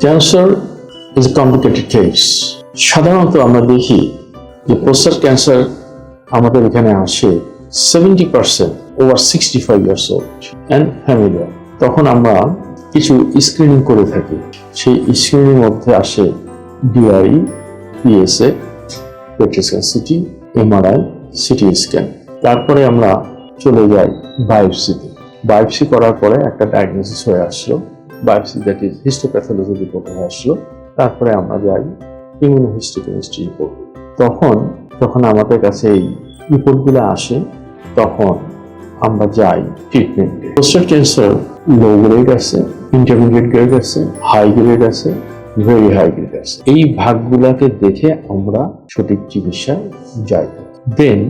Cancer is complicated case সাধারণত আমরা দেখি যে প্রস্তাব ক্যান্সার আমাদের এখানে আসে seventy percent over sixty five years old and family তখন আমরা কিছু স্ক্রিনিং করে থাকি। সেই স্ক্রিনিং মধ্যে আসে DI PSA পেট্রি scan CT MRI CT scan তারপরে আমরা চলে যাই বায়োপসিতে বায়োপসি করার পরে একটা ডায়াগনোসিস হয়ে আসলো। Biopsy that is histopathology report আসলো। তারপরে আমরা যাই ইমিউনোহিস্টোকেমিস্ট্রি রিপোর্ট তখন, যখন আমাদের কাছে এই রিপোর্টগুলো আসে, তখন আমরা যাই ট্রিটমেন্টে প্রস্টেট ক্যান্সার লো গ্রেড আছে ইন্টারমিডিয়েট গ্রেড আছে হাই গ্রেড আছে ভেরি হাই গ্রেড আছে। এই ভাগগুলাকে দেখে আমরা সঠিক চিকিৎসা যাই। দেন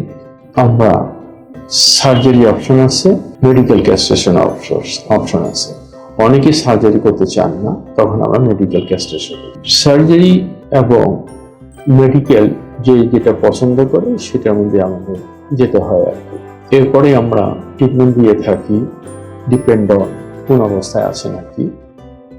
আমরা সার্জারি অপশন আছে মেডিকেল ক্যাস্ট্রেশন অপশন আছে। অনেকে সার্জারি করতে চান না, তখন আমরা মেডিকেল ক্যাস্ট্রেশন সার্জারি এবং মেডিকেল যে যেটা পছন্দ করে, সেটার মধ্যে আমাদের যেতে হয় আর কি। এরপরে আমরা ট্রিটমেন্ট দিয়ে থাকি ডিপেন্ড অন কোন অবস্থায় আছে নাকি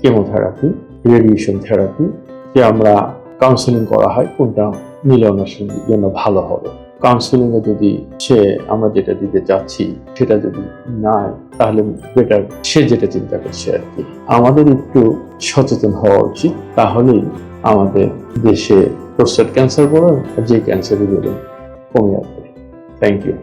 কেমোথেরাপি রেডিয়েশন থেরাপি যে আমরা কাউন্সেলিং করা হয়, কোনটা মিলনের জন্য ভালো হবে। কাউন্সেলিং এ যদি সে আমরা যেটা দিতে চাচ্ছি সেটা যদি না তাহলে বেটার সে যেটা চিন্তা করছে আর কি। আমাদের একটু সচেতন হওয়া উচিত, তাহলেই আমাদের দেশে প্রস্টেট ক্যান্সার বলুন আর যে ক্যান্সারই বলুন কমে আসবে। Thank you